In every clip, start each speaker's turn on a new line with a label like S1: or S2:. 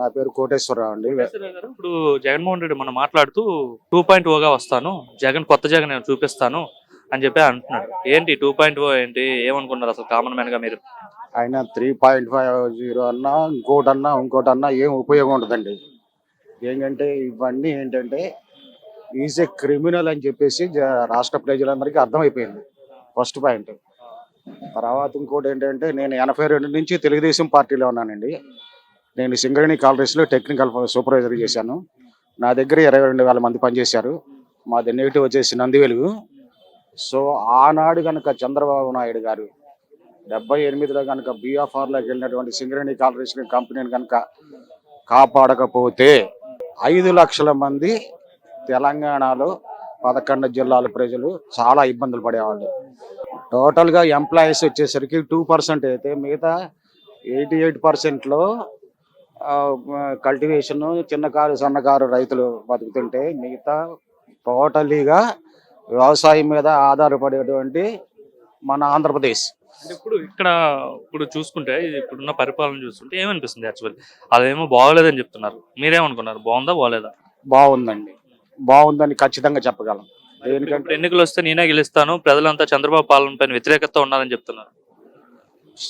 S1: నా పేరు కోటేశ్వరరావు అండి.
S2: ఇప్పుడు జగన్మోహన్ రెడ్డి మనం మాట్లాడుతూ టూ పాయింట్ ఓగా వస్తాను జగన్ కొత్త జగన్ నేను చూపిస్తాను అని చెప్పి అంటున్నాడు. ఏంటి టూ పాయింట్ ఓ ఏంటి? ఏమనుకున్నారు అసలు కామన్ మ్యాన్గా మీరు?
S1: ఆయన త్రీ పాయింట్ ఫైవ్ జీరో అన్నా ఇంకోటి అన్నా ఇంకోటి అన్నా ఏం ఉపయోగం ఉండదండి. ఏంటంటే ఇవన్నీ ఏంటంటే ఈజ్ ఏ క్రిమినల్ అని చెప్పేసి రాష్ట్ర ప్రజలందరికీ అర్థమైపోయింది. First point. తర్వాత ఇంకోటి ఏంటంటే నేను ఎనభై రెండు నుంచి తెలుగుదేశం పార్టీలో ఉన్నానండి. నేను సింగరేణి కాలరీస్లో టెక్నికల్ సూపర్వైజర్ చేశాను. నా దగ్గర ఇరవై రెండు వేల మంది పనిచేశారు. మాది నెగిటివ్ వచ్చేసి నందివెలుగు. సో ఆనాడు కనుక చంద్రబాబు నాయుడు గారు డెబ్బై ఎనిమిదిలో కనుక బీఎఫ్ఆర్లోకి వెళ్ళినటువంటి సింగరేణి కాలరీస్ కంపెనీని కనుక కాపాడకపోతే ఐదు లక్షల మంది తెలంగాణలో పదకొండు జిల్లాల ప్రజలు చాలా ఇబ్బందులు పడేవాళ్ళు. టోటల్గా ఎంప్లాయీస్ వచ్చేసరికి టూ పర్సెంట్ అయితే మిగతా ఎయిటీ ఎయిట్ పర్సెంట్లో కల్టివేషన్ చిన్నకారు సన్నకారు రైతులు బతుకుతుంటే మిగతా టోటలీగా వ్యవసాయం మీద ఆధారపడేటువంటి మన ఆంధ్రప్రదేశ్.
S2: అంటే ఇప్పుడు ఇక్కడ ఇప్పుడు చూసుకుంటే ఇప్పుడున్న పరిపాలన చూస్తుంటే ఏమనిపిస్తుంది యాక్చువల్లీ అదేమో బాగోలేదని చెప్తున్నారు. మీరేమనుకున్నారు? బాగుందా బాగోలేదా?
S1: బాగుందండి. బాగుందని ఖచ్చితంగా చెప్పగలం.
S2: ఎన్నికలు వస్తే నేనే గెలుస్తాను ప్రజలంతా చంద్రబాబు పాలన పైన వ్యతిరేకత ఉన్నారని చెప్తున్నారు.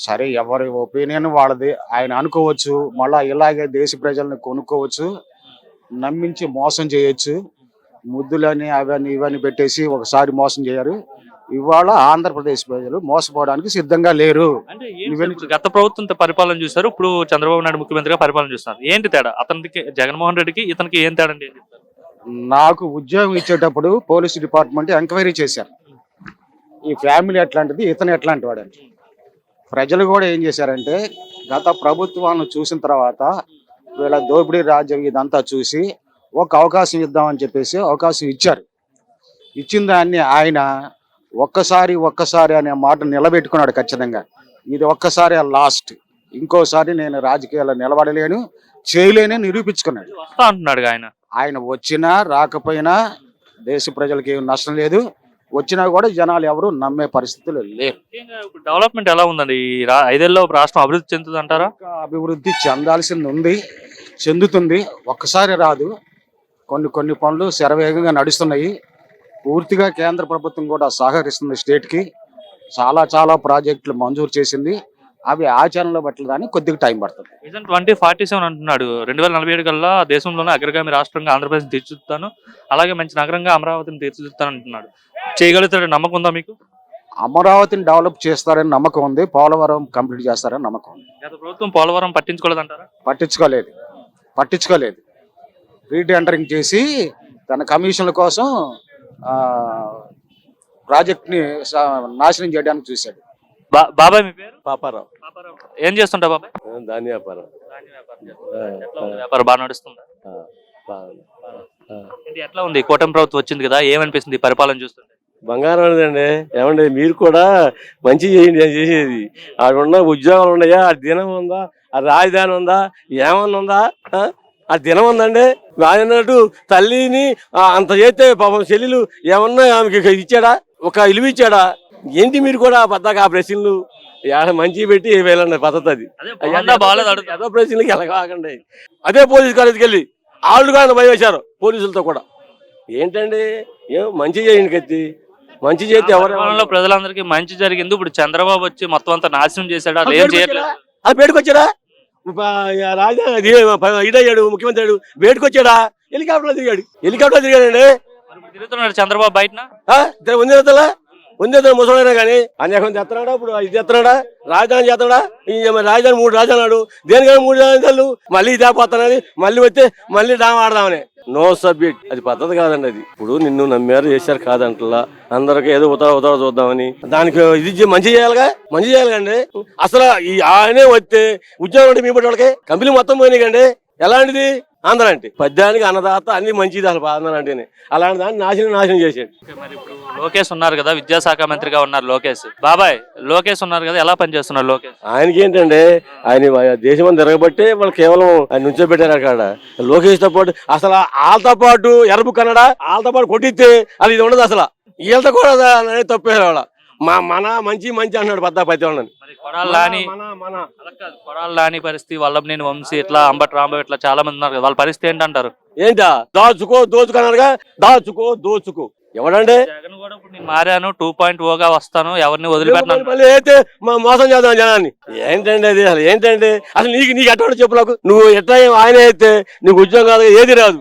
S1: సరే ఎవరి ఒపీనియన్ వాళ్ళది ఆయన అనుకోవచ్చు. మళ్ళా ఇలాగే దేశ ప్రజల్ని కొనుక్కోవచ్చు నమ్మించి మోసం చేయొచ్చు. ముద్దులని అవన్నీ ఇవన్నీ పెట్టేసి ఒకసారి మోసం చేయరు. ఇవాళ ఆంధ్రప్రదేశ్ ప్రజలు మోసపోవడానికి సిద్ధంగా లేరు.
S2: గత ప్రభుత్వం పరిపాలన చూసారు ఇప్పుడు చంద్రబాబు నాయుడు ముఖ్యమంత్రిగా పరిపాలన చూస్తున్నారు. ఏంటి తేడా? అతనికి జగన్మోహన్ రెడ్డికి ఇతనికి ఏం తేడా చెప్తారు
S1: నాకు ఉద్యోగం ఇచ్చేటప్పుడు పోలీస్ డిపార్ట్మెంట్ ఎంక్వైరీ చేశారు. ఈ ఫ్యామిలీ ఎట్లాంటిది ఇతను ఎట్లాంటి వాడని ప్రజలు కూడా ఏం చేశారంటే గత ప్రభుత్వాలను చూసిన తర్వాత వీళ్ళ దోపిడీ రాజ్యం ఇదంతా చూసి ఒక అవకాశం ఇద్దామని చెప్పేసి అవకాశం ఇచ్చారు. ఇచ్చిన దాన్ని ఆయన ఒక్కసారి ఒక్కసారి అనే మాట నిలబెట్టుకున్నాడు ఖచ్చితంగా. ఇది ఒక్కసారి లాస్ట్. ఇంకోసారి నేను రాజకీయాల్లో నిలబడలేను చేయలేని నిరూపించుకున్నాడు.
S2: అంటున్నాడు ఆయన.
S1: ఆయన వచ్చినా రాకపోయినా దేశ ప్రజలకి ఏం నష్టం లేదు. వచ్చినా కూడా జనాలు ఎవరు నమ్మే పరిస్థితులు లేరు
S2: డెవలప్మెంట్ ఎలా ఉందండి? ఐదేళ్ళలో రాష్ట్రం అభివృద్ధి చెందుతుంది అంటారా?
S1: అభివృద్ధి చెందాల్సింది ఉంది చెందుతుంది. ఒక్కసారి రాదు. కొన్ని కొన్ని పనులు శరవేగంగా నడుస్తున్నాయి. పూర్తిగా కేంద్ర ప్రభుత్వం కూడా సహకరిస్తుంది స్టేట్కి. చాలా చాలా ప్రాజెక్టులు మంజూరు చేసింది. అవి ఆచరణలో పెట్టడానికి కొద్దిగా టైం పడుతుంది.
S2: విజన్ ట్వంటీ ఫార్టీ సెవెన్ అంటున్నాడు. రెండు వేల నలభై ఏడు కల్లా దేశంలోనే అగ్రగామి రాష్ట్రంగా ఆంధ్రప్రదేశ్ తీర్చిదిద్దుతాను. అలాగే మంచి నగరంగా అమరావతిని తీర్చిదిద్దుతాను అంటున్నాడు చేయగలుగుతాడు నమ్మకం ఉందా మీకు?
S1: అమరావతిని డెవలప్ చేస్తారని నమ్మకం ఉంది పోలవరం కంప్లీట్ చేస్తారని నమ్మకం ఉంది.
S2: గత ప్రభుత్వం పోలవరం పట్టించుకోలేదంటారా?
S1: పట్టించుకోలేదు. పట్టించుకోలేదు. రీటెండరింగ్ చేసి తన కమిషన్ల కోసం ఆ, ప్రాజెక్ట్ని స- నాశనం చేయడానికి చూశాడు.
S2: బా- బాబాయ్ మీ పేరు?
S3: పాపారావు.
S2: పాపారావు. ఏం చేస్తుంటా బాబాయ్?
S3: ధాన్య వ్యాపారం.
S2: ఎట్లా ఉంది? వ్యాపారం బాగా నడుస్తుందా. ఏంటి ఎట్లా ఉంది? కూటమి ప్రభుత్వం వచ్చింది కదా ఏమనిపిస్తుంది ఈ పరిపాలన చూస్తుంటే?
S3: బంగారం అనేదండి ఏమండి మీరు కూడా మంచి చేయండి అని చేసేది. ఆడ ఉన్న ఉద్యోగాలు ఉన్నాయా? ఆ దినం ఉందా? ఆ రాజధాని ఉందా? ఏమన్నా ఉందా? ఆ? దినం ఉందండి. అన్నట్టు తల్లిని అంత చేస్తే పాపం చెల్లెలు ఏమన్నా ఆమెకి ఇచ్చాడా? ఒక ఇలువ ఇచ్చాడా? ఏంటి మీరు కూడా పద్దాక ఆ ప్రశ్నలు? ఏడ మంచి పెట్టి వెళ్ళండి పద్ధతి అది. ఏదో ప్రశ్నలకి ఎలాగండి అదే పోలీస్ కాలేజీకి వెళ్ళి వాళ్ళు కూడా భయం వేశారు పోలీసులతో కూడా. ఏంటండి? ఏం మంచి చేయండి కత్తి. మంచి చేస్తే ఎవరు
S2: ప్రజలందరికీ మంచి జరిగింది. ఇప్పుడు చంద్రబాబు వచ్చి మొత్తం అంతా నాశనం చేశాడు? అలా ఏం చేయట్లేదు.
S3: అది బయటకొచ్చాడా రాజధాని ఇదయ్యాడు ముఖ్యమంత్రి అయ్యాడు. బయటకొచ్చాడా హెలికాప్టర్ తిరిగాడు హెలికాప్టర్ తిరిగాడండి
S2: తిరుగుతున్నాడు చంద్రబాబు బయటన?
S3: ఉంది ఎత్తలా ఉంది ఎత్తలా ముసలైనా కానీ? అనేకం తెస్తున్నాడా ఇప్పుడు? ఇది తెస్తున్నాడా రాజధాని చేస్తాడా రాజధాని మూడు రాజధానాడు దేనికైనా మూడు రాజధానులు. మళ్ళీ తేపోతానని మళ్ళీ వస్తే మళ్ళీ డామ్ ఆడదామని. No subject. అది పద్ధతి కాదండి అది. ఇప్పుడు నిన్ను నమ్మారు చేశారు కాదంటలా. అందరికి ఏదో ఉతర ఉతర చూద్దామని. దానికి ఇది మంచి చేయాలిగా? మంచి చేయాలండి అసలు ఈ ఆయనే వస్తే ఉద్యోగం అంటే మీ పట్టి వాళ్ళకి? కంపెనీ మొత్తం పోయినాయి ఎలాంటిది? ఆంధ్ర అంటే పద్యానికి అన్నదాత అన్ని మంచిది అసలు ఆంధ్ర అంటేనే అలాంటి దాన్ని నాశనం నాశనం చేసాడు
S2: మరి ఇప్పుడు లోకేష్ ఉన్నారు కదా విద్యాశాఖ మంత్రిగా ఉన్నారు లోకేష్. బాబాయ్ లోకేష్ ఉన్నారు కదా ఎలా పనిచేస్తున్నారు లోకేష్?
S3: ఆయనకి ఏంటంటే ఆయన దేశం అంతా తిరగబట్టే వాళ్ళు కేవలం ఆయన నుంచోబెట్టారు అక్కడ. లోకేష్తో పాటు అసలు వాళ్ళతో పాటు ఎరపు కన్నడ వాళ్ళతో పాటు కొట్టిస్తే అది ఇది ఉండదు అసలు. వీళ్ళతో కూడా అనేది తప్పేది వాళ్ళ మా మన మంచి మంచి అన్నాడు పెద్ద వాళ్ళని
S2: మరి కొడాలి నాని
S3: మన మన.
S2: అలా కాదు, కొడాలి నాని పరిస్థితి వల్లభనేని వంశీ ఇట్లా అంబటి రాంబాబు ఇట్లా చాలా మంది ఉన్నారు కదా వాళ్ళ పరిస్థితి ఏంటంటారు?
S3: ఏంటా? దాచుకో దోచుకున్నారుగా? దాచుకో దోచుకో. ఎవడండి?
S2: జగన్ కూడా ఇప్పుడు నేను మారాను టూ పాయింట్ ఓగా వస్తాను ఎవరిని వదిలిపెట్టినాను
S3: మళ్ళీ అయితే మా మోసం చేద్దాం జనాన్ని. ఏంటండి అది? అసలు ఏంటండి? అసలు నీకు నీకు ఎట్లా చెప్పు నాకు నువ్వు ఎట్లా ఆయన అయితే నీకు ఉద్యోగాలు ఏది రాదు.